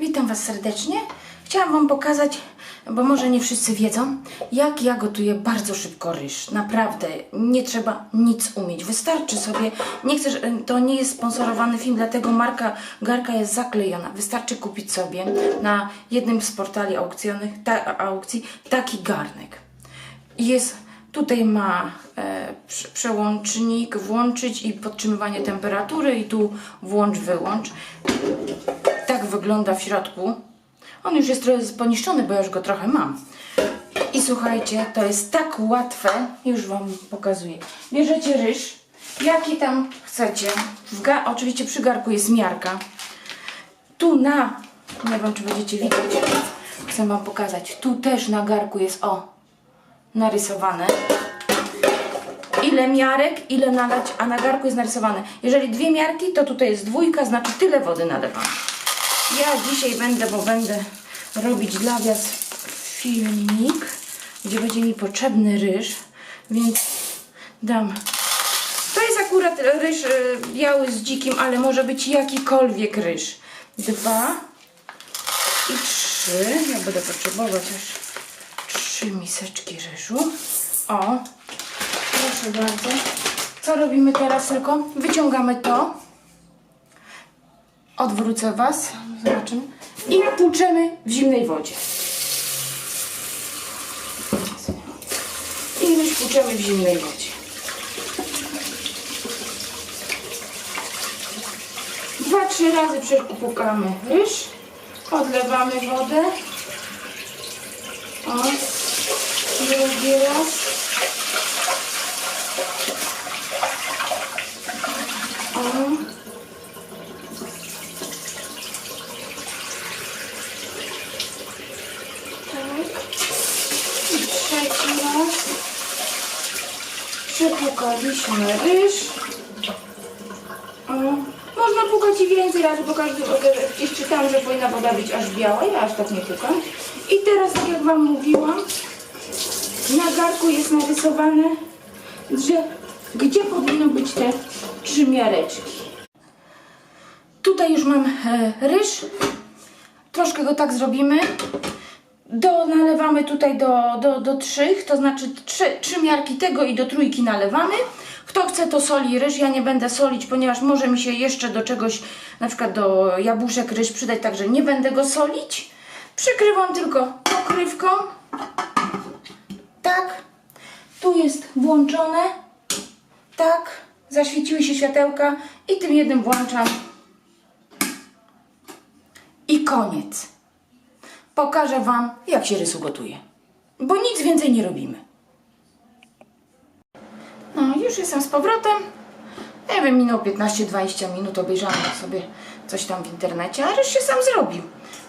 Witam Was serdecznie. Chciałam Wam pokazać, bo może nie wszyscy wiedzą, jak ja gotuję bardzo szybko ryż. Naprawdę, nie trzeba nic umieć. Wystarczy sobie, nie chcę, że- to nie jest sponsorowany film, dlatego marka Garka jest zaklejona. Wystarczy kupić sobie na jednym z portali aukcyjnych, ta, aukcji taki garnek. Jest, tutaj ma e, prze- przełącznik, włączyć i podtrzymywanie temperatury i tu włącz, wyłącz. Wygląda w środku. On już jest trochę poniszczony, bo ja już go trochę mam. I słuchajcie, to jest tak łatwe, już Wam pokazuję. Bierzecie ryż, jaki tam chcecie. Oczywiście przy garku jest miarka. Tu na, nie wiem czy będziecie widać, chcę Wam pokazać. Tu też na garku jest o, narysowane. Ile miarek, ile nalać, a na garku jest narysowane. Jeżeli dwie miarki, to tutaj jest dwójka, znaczy tyle wody nalewam. Ja dzisiaj będę, bo będę robić dla Was filmik, gdzie będzie mi potrzebny ryż, więc dam. To jest akurat ryż y, biały z dzikim, ale może być jakikolwiek ryż. Dwa i trzy. Ja będę potrzebować aż trzy miseczki ryżu. O, proszę bardzo. Co robimy teraz tylko? Wyciągamy to. Odwrócę Was. Zobaczymy. I płuczemy w zimnej wodzie. I ryż płuczemy w zimnej wodzie. Dwa, trzy razy przepłukamy ryż. Odlewamy wodę. O. Drugi raz. O. Tak. I trzeci raz. Przepłukaliśmy ryż. Można pukać i więcej razy, bo każdy, gdzieś czytałam, że powinna woda być aż biała, ja aż tak nie pukam. I teraz, tak jak Wam mówiłam, na garku jest narysowane, że gdzie powinny być te trzy miareczki. Tutaj już mam e, ryż. Troszkę go tak zrobimy. Do, nalewamy tutaj do, do, do trzech, to znaczy trzy, trzy miarki tego i do trójki nalewamy. Kto chce to soli ryż, ja nie będę solić, ponieważ może mi się jeszcze do czegoś, na przykład do jabłuszek ryż przydać, także nie będę go solić. Przykrywam tylko pokrywką. Tak. Tu jest włączone. Tak. Zaświeciły się światełka i tym jednym włączam. I koniec. Pokażę Wam, jak się rysu gotuje. Bo nic więcej nie robimy. No, już jestem z powrotem. Nie wiem, minęło 15-20 minut, obejrzałam sobie coś tam w internecie, a ryż się sam zrobił.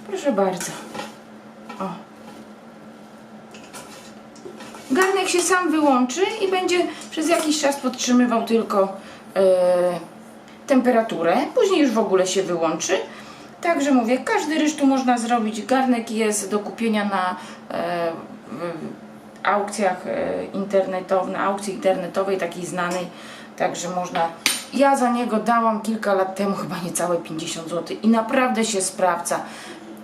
Proszę bardzo. O. Garnek się sam wyłączy i będzie przez jakiś czas podtrzymywał tylko e, temperaturę. Później już w ogóle się wyłączy. Także mówię, każdy ryż tu można zrobić. Garnek jest do kupienia na e, aukcjach e, internetowych, na aukcji internetowej takiej znanej. Także można. Ja za niego dałam kilka lat temu chyba niecałe 50 zł i naprawdę się sprawdza.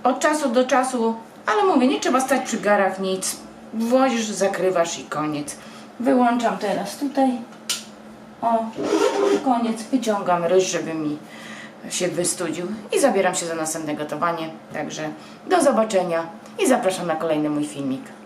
Od czasu do czasu, ale mówię, nie trzeba stać przy garach nic. Włożysz, zakrywasz i koniec. Wyłączam teraz tutaj. O, koniec. Wyciągam ryż, żeby mi się wystudził i zabieram się za następne gotowanie. Także do zobaczenia i zapraszam na kolejny mój filmik.